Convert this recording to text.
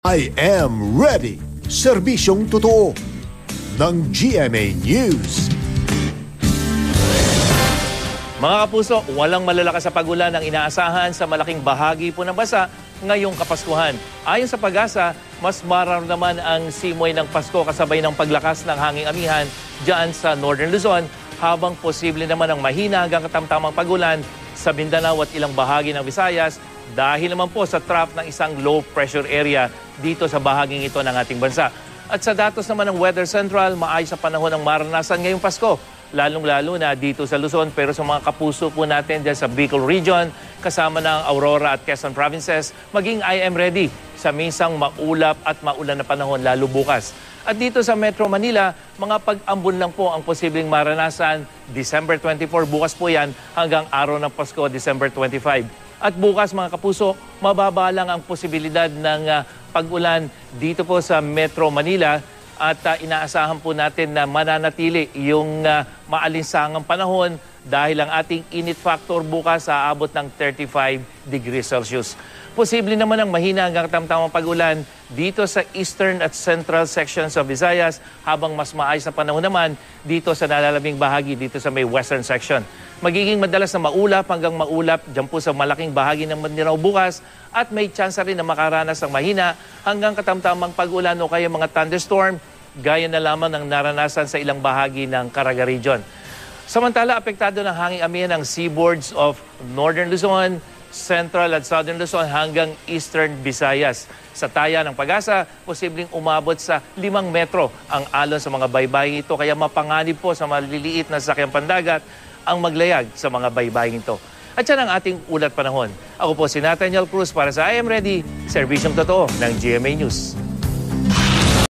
I am ready. Serbisyong totoo ng GMA News. Mga kapuso, walang malalakas sa pagulan ang inaasahan sa malaking bahagi po ng bansa ngayong Kapaskuhan. Ayon sa pag-asa, mas mararamdaman ang simoy ng Pasko kasabay ng paglakas ng hanging amihan dyan sa Northern Luzon habang posible naman ang mahina hanggang katamtamang pagulan sa Mindanao at ilang bahagi ng Visayas dahil naman po sa trough ng isang low pressure area dito sa bahaging ito ng ating bansa. At sa datos naman ng Weather Central, maayos sa panahon ng maranasan ngayong Pasko lalong-lalo na dito sa Luzon pero sa mga kapuso po natin dyan sa Bicol Region kasama ng Aurora at Quezon Provinces maging I am ready sa minsang maulap at maulan na panahon lalo bukas. At dito sa Metro Manila, mga pag-ambon lang po ang posibleng maranasan December 24, bukas po yan hanggang araw ng Pasko, December 25. At bukas mga kapuso, mababa lang ang posibilidad ng ah, pag-ulan dito po sa Metro Manila at uh, inaasahan po natin na mananatili yung uh, maalinsangang panahon dahil ang ating init factor bukas sa abot ng 35 degrees Celsius. Posible naman ang mahina hanggang tamtamang pag-ulan dito sa eastern at central sections of Visayas habang mas maayos na panahon naman dito sa nalalabing bahagi dito sa may western section. Magiging madalas na maulap hanggang maulap dyan po sa malaking bahagi ng Mandirao bukas at may chance rin na makaranas ng mahina hanggang katamtamang pag-ulan o kaya mga thunderstorm gaya na lamang ng naranasan sa ilang bahagi ng Caraga Region. Samantala, apektado ng hanging amihan ang seaboards of Northern Luzon, Central at Southern Luzon hanggang Eastern Visayas. Sa taya ng pag-asa, posibleng umabot sa 5 metro ang alon sa mga baybayin ito kaya mapanganib po sa maliliit na sakyang pandagat ang maglayag sa mga baybayin ito. At yan ang ating ulat panahon. Ako po si Nathaniel Cruz para sa I Am Ready, Servisyong Totoo ng GMA News.